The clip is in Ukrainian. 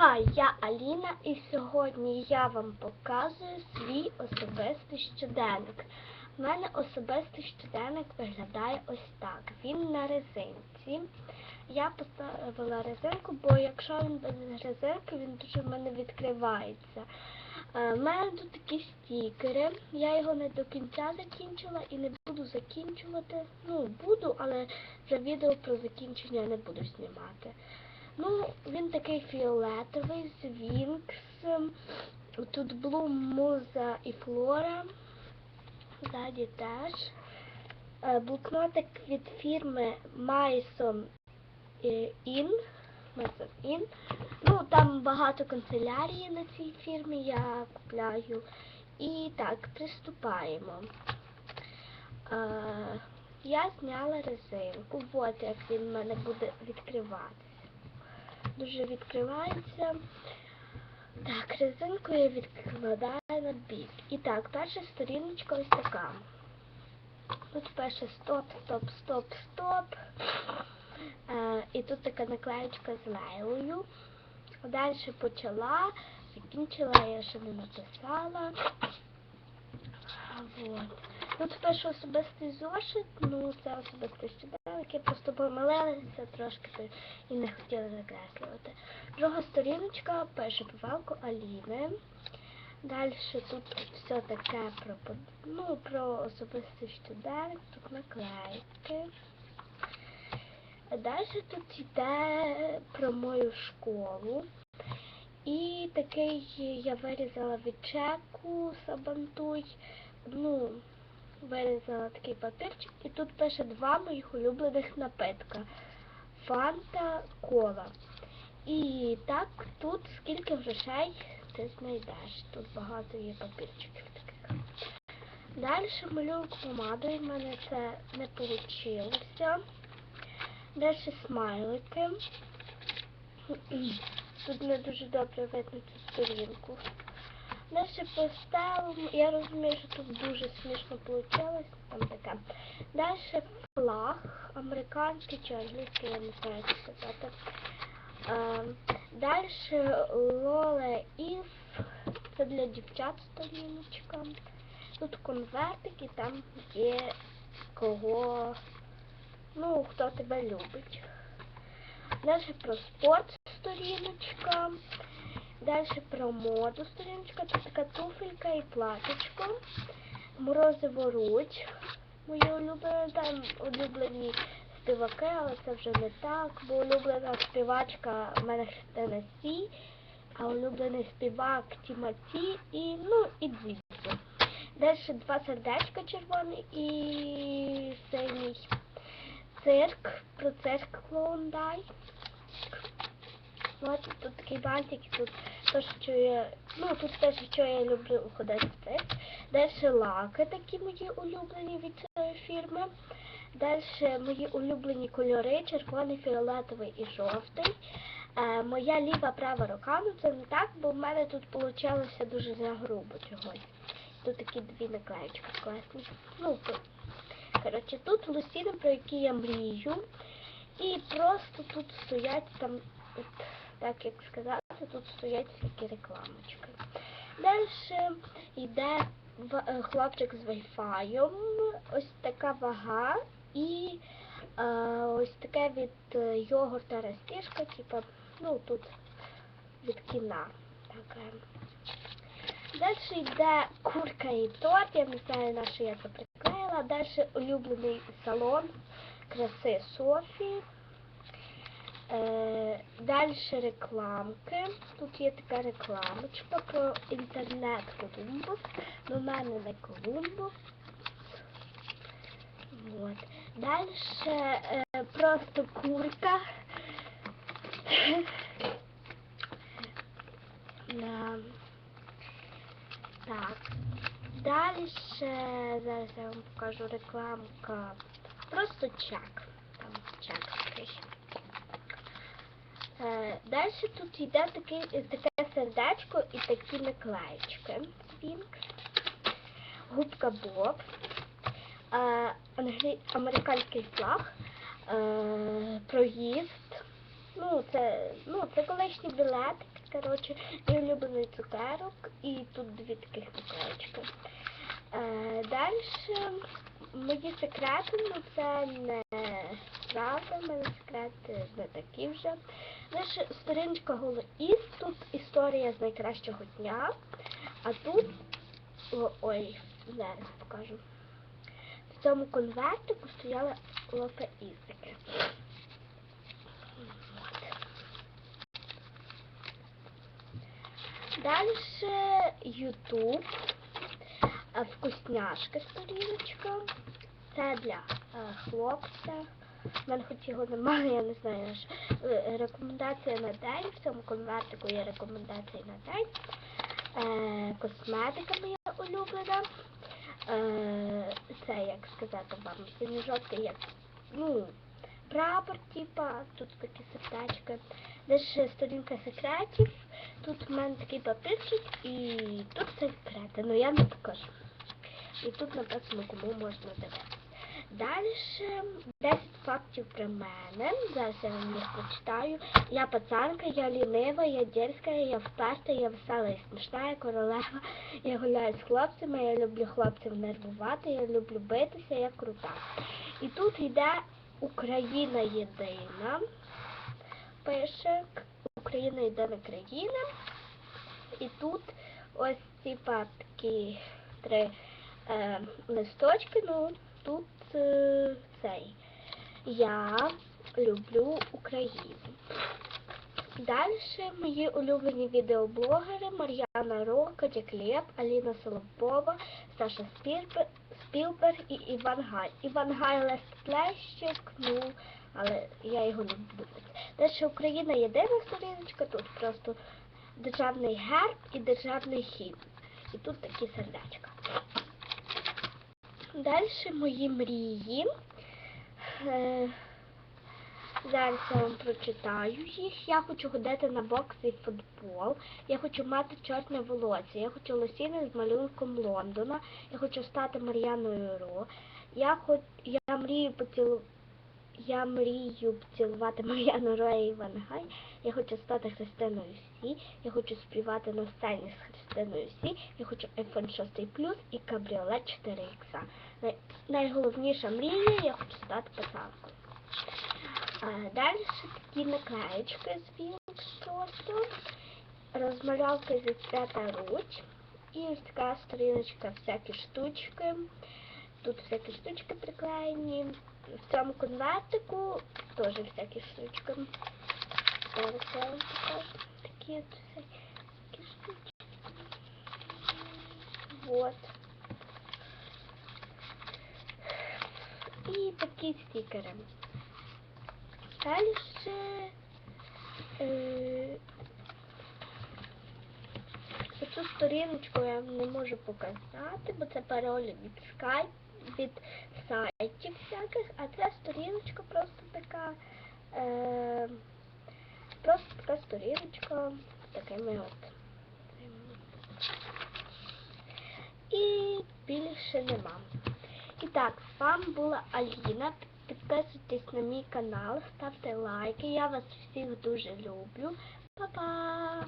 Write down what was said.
Hi, я Аліна і сьогодні я вам показую свій особистий щоденник. У мене особистий щоденник виглядає ось так. Він на резинці. Я поставила резинку, бо якщо він без резинки, він дуже в мене відкривається. Е, У мене тут такі стікери. Я його не до кінця закінчила і не буду закінчувати. Ну, буду, але за відео про закінчення не буду знімати. Ну, він такий фіолетовий, з Вінкс. Тут Блум, Муза і Флора. Ззаді теж. Е, Блокнотик від фірми Mason In. Mason In. Ну, там багато канцелярії на цій фірмі я купляю. І так, приступаємо. Е, я зняла резинку. От як він в мене буде відкриватися. Дуже відкривається. Так, резинку я відкладаю на бік. І так, перша сторіночка ось така. Тут перше стоп, стоп, стоп, стоп. Е, і тут така наклеєчка з лейлою. Далі почала, закінчила, я ще не написала. Вот. Тут перший особистий зошит, ну це особистий щоденник, я просто помилилася трошки і не хотіла закреслювати. Друга сторіночка, перша повалку Аліни. Далі тут все таке про, ну, про особистий щоденник, тут наклейки. Далі тут йде про мою школу. І такий я вирізала від чеку Сабантуй. Ну, вирізала такий папірчик. І тут пише два моїх улюблених напитка. Фанта кола. І так, тут скільки грошей ти знайдеш. Тут багато є папірчиків таких. Далі малюю помадою, в мене це не вийшло. Далі смайлики. Тут не дуже добре видно цю сторінку. Далі пастелом, я розумію, що тут дуже смішно вийшло. Там таке. Далі флаг, американський чи англійський, я не знаю, як сказати. Далі Лоле Іф, це для дівчат сторіночка. Тут конвертик і там є кого, ну, хто тебе любить. Далі про спорт сторіночка. Далі про моду сторіночка. Тут така туфелька і платочко. Морозиво руч. Мої улюблені там улюблені співаки, але це вже не так, бо улюблена співачка в мене Христина Сі, а улюблений співак Тіматі і ну і Дзідзо. Далі два сердечка червоний і синій цирк, про цирк Клоундай. От тут такий бантик, і тут те, що я, ну тут те, що я люблю ходити. Далі лаки такі мої улюблені від цієї фірми. Далі мої улюблені кольори, червоний, фіолетовий і жовтий. Е, моя ліва права рука, ну це не так, бо в мене тут вийшло дуже загрубо чогось. Тут такі дві наклеєчки класні. Ну, коротше, тут лосіни, про які я мрію. І просто тут стоять там, от, так як сказати, тут стоять всякі рекламочки. Далі йде е, хлопчик з вайфаєм, ось така вага і е, ось таке від е, йогурта розтіжка, типу, ну тут від кіна. Таке. Далі йде курка і торт, я не знаю, на що я це приклеїла. Далі улюблений салон краси Софі. Е, далі рекламки. Тут є така рекламочка про інтернет Колумбус. В мене не Колумбус. Вот. Далі е, просто курка. Да. Так. Далі зараз я вам покажу рекламка. Просто чек. Там чек такий. Е, Далі тут йде такий, таке сердечко і такі наклеєчки. Вінкс. Губка Боб. Е. Американський флаг. Е, проїзд. Ну, це, ну, це колишній білетик, Коротше, улюблений цукерок і тут дві таких наклеєчки. Далі мої секрети, ну це не правда, мене секрети не такі вже. Далі сторіночка Голоіс, тут історія з найкращого дня, а тут о, ой, зараз покажу. В цьому конвертику стояла лопаїзики. Далі Ютуб, вкусняшка сторіночка. Це для е, хлопця. У мене хоч його немає, я не знаю. е, Рекомендація на день. В цьому конвертику є рекомендації на день. Е, косметика моя улюблена. Е, це, як сказати вам, синьо-жовтий, як, ну, прапор, типа, тут такі сердечки. Далі сторінка секретів. Тут в мене такий папірчик і тут секрети, але я не покажу. І тут написано, кому можна дивитися. Далі 10 фактів про мене. Зараз я вам їх прочитаю. Я пацанка, я лінива, я дерзка, я вперта, я весела і смішна, я королева. Я гуляю з хлопцями, я люблю хлопців нервувати, я люблю битися, я крута. І тут йде Україна єдина. Пише Україна єдина країна. І тут ось типа такі три е, листочки, ну тут е, цей. Я люблю Україну. Далі мої улюблені відеоблогери Мар'яна Ро, Катя Клєп, Аліна Солопова, Саша Спілберг і Іван Гай. Іван Гай лесплещик, ну, але я його не буду. Далі Україна єдина сторіночка, тут просто державний герб і державний хімн. І тут такі сердечка. Далі мої мрії. Е, Зараз я вам прочитаю їх. Я хочу ходити на бокс і футбол. Я хочу мати чорне волосся. Я хочу лосіни з малюнком Лондона. Я хочу стати Мар'яною Ро. Я хоч я мрію поцілу... Я мрію поцілувати Мар'яну Ро і Іван. Я хочу стати Христиною Сі. Я хочу співати на сцені з Христиною Сі. Я хочу iPhone 6 Plus і кабріолет 4X. Най... Найголовніша мрія, я хочу стати писанкою. А далі такі наклеєчки з Вінкс просто, розмальовки зі цвята руч і ось така сторіночка всякі штучки. Тут всякі штучки приклеєні. В цьому конвертику теж всякі штучки. Зараз я вам покажу. Такі от всякі штучки. Вот. І такі стікери. Далі е, цю сторіночку я не можу показати, бо це паролі від скайп, від сайтів всяких, а ця сторіночка просто така, е, просто така сторіночка такими от. І більше нема. Так, з вами була Аліна. Підписуйтесь на мій канал, ставте лайки. Я вас всіх дуже люблю. Па-па!